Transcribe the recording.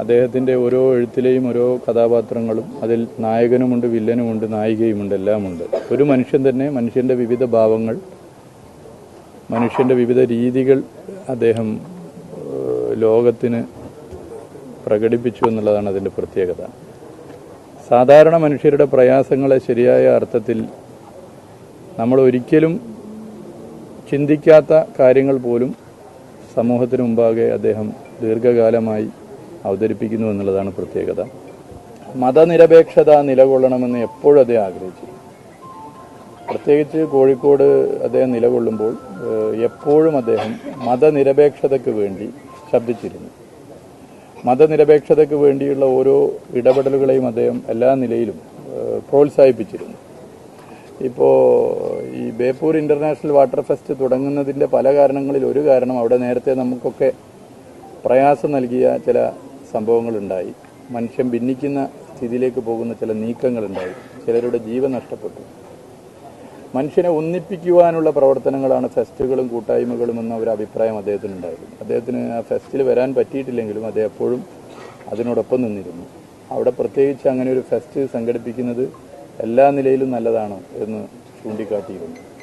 അദ്ദേഹത്തിന്റെ ഓരോ എഴുത്തിലെയും ഓരോ കഥാപാത്രങ്ങളും അതിൽ നായകനുമുണ്ട് വില്ലനുമുണ്ട് നായികയുമുണ്ട് എല്ലാമുണ്ട്. ഒരു മനുഷ്യൻ തന്നെ മനുഷ്യന്റെ വിവിധ ഭാവങ്ങൾ മനുഷ്യന്റെ വിവിധ രീതികൾ അദ്ദേഹം ലോകത്തിന് പ്രകടിപ്പിച്ചു എന്നുള്ളതാണ് അതിന്റെ പ്രത്യേകത. സാധാരണ മനുഷ്യരുടെ പ്രയാസങ്ങളെ ശരിയായ അർത്ഥത്തിൽ നമ്മൾ ഒരിക്കലും ചിന്തിക്കാത്ത കാര്യങ്ങൾ പോലും സമൂഹത്തിന് മുമ്പാകെ അദ്ദേഹം ദീർഘകാലമായി അവതരിപ്പിക്കുന്നു എന്നുള്ളതാണ് പ്രത്യേകത. മതനിരപേക്ഷത നിലകൊള്ളണമെന്ന് എപ്പോഴും അദ്ദേഹം ആഗ്രഹിച്ചു പ്രത്യേകിച്ച് കോഴിക്കോട് അദ്ദേഹം നിലകൊള്ളുമ്പോൾ എപ്പോഴും അദ്ദേഹം മതനിരപേക്ഷതയ്ക്ക് വേണ്ടി ശബ്ദിച്ചിരുന്നു. മതനിരപേക്ഷതയ്ക്ക് വേണ്ടിയുള്ള ഓരോ ഇടപെടലുകളെയും അദ്ദേഹം എല്ലാ നിലയിലും പ്രോത്സാഹിപ്പിച്ചിരുന്നു. ഇപ്പോൾ ഈ ബേപ്പൂർ ഇന്റർനാഷണൽ വാട്ടർ ഫെസ്റ്റ് തുടങ്ങുന്നതിന്റെ പല കാരണങ്ങളിൽ ഒരു കാരണം അവിടെ നേരത്തെ നമുക്കൊക്കെ പ്രയാസം നൽകിയ ചില സംഭവങ്ങളുണ്ടായി. മനുഷ്യൻ ഭിന്നിക്കുന്ന സ്ഥിതിയിലേക്ക് പോകുന്ന ചില നീക്കങ്ങളുണ്ടായി. ചിലരുടെ ജീവൻ നഷ്ടപ്പെട്ടു. മനുഷ്യനെ ഒന്നിപ്പിക്കുവാനുള്ള പ്രവർത്തനങ്ങളാണ് ഫെസ്റ്റുകളും കൂട്ടായ്മകളും എന്ന ഒരു അഭിപ്രായം അദ്ദേഹത്തിനുണ്ടായിരുന്നു. അദ്ദേഹത്തിന് ആ ഫെസ്റ്റിൽ വരാൻ പറ്റിയിട്ടില്ലെങ്കിലും അദ്ദേഹം എപ്പോഴും അതിനോടൊപ്പം നിന്നിരുന്നു. അവിടെ പ്രത്യേകിച്ച് അങ്ങനെ ഒരു ഫെസ്റ്റ് സംഘടിപ്പിക്കുന്നത് എല്ലാ നിലയിലും നല്ലതാണ് എന്ന് ചൂണ്ടിക്കാട്ടിയിരുന്നു.